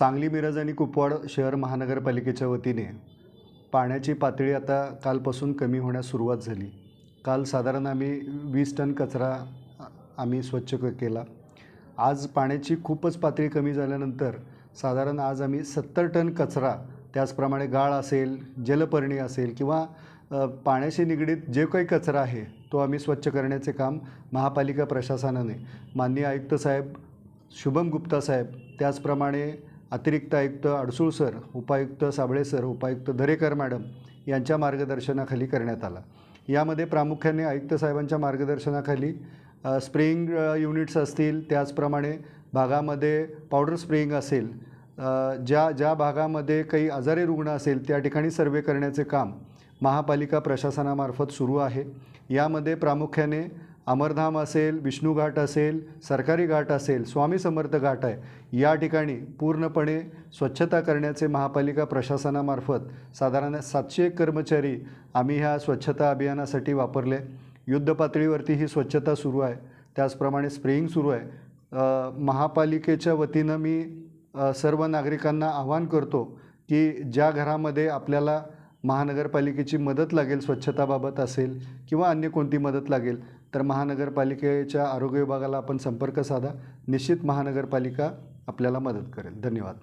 सांगली मिरज आणि कुपवाड शहर महानगरपालिकेच्या वतीने पाण्याची पातळी आता कालपासून कमी होण्यास सुरुवात झाली. काल साधारण आम्ही वीस टन कचरा आम्ही स्वच्छ क केला. आज पाण्याची खूपच पातळी कमी झाल्यानंतर साधारण आज आम्ही सत्तर टन कचरा त्याचप्रमाणे गाळ असेल जलपर्णी असेल किंवा पाण्याशी निगडीत जे काही कचरा आहे तो आम्ही स्वच्छ करण्याचे काम महापालिका प्रशासनाने माननीय आयुक्त साहेब शुभम गुप्ता साहेब त्याचप्रमाणे अतिरिक्त आयुक्त अडसूळ सर उपायुक्त साबळे सर उपायुक्त दरेकर मॅडम यांच्या मार्गदर्शनाखाली करण्यात आला. यामध्ये प्रामुख्याने आयुक्त साहेबांच्या मार्गदर्शनाखाली स्प्रेइंग युनिट्स असतील त्याचप्रमाणे भागामध्ये पावडर स्प्रेइंग असेल ज्या ज्या भागामध्ये काही आजारी रुग्ण असेल त्या ठिकाणी सर्वे करण्याचे काम महापालिका प्रशासनामार्फत सुरू आहे. यामध्ये प्रामुख्याने अमरधाम असेल विष्णू घाट असेल सरकारी घाट असेल स्वामी समर्थ घाट आहे या ठिकाणी पूर्णपणे स्वच्छता करण्याचे महापालिका प्रशासनामार्फत साधारण सातशे एक कर्मचारी आम्ही ह्या स्वच्छता अभियानासाठी वापरले. युद्धपातळीवरती ही स्वच्छता सुरू आहे. त्याचप्रमाणे स्प्रेइंग सुरू आहे. महापालिकेच्या वतीनं मी सर्व नागरिकांना आवाहन करतो की ज्या घरामध्ये आपल्याला महानगरपालिकेची मदत लागेल स्वच्छताबाबत असेल किंवा अन्य कोणती मदत लागेल तर महानगरपालिकेच्या आरोग्य विभागाला आपण संपर्क साधा. निश्चित महानगरपालिका आपल्याला मदत करेल. धन्यवाद.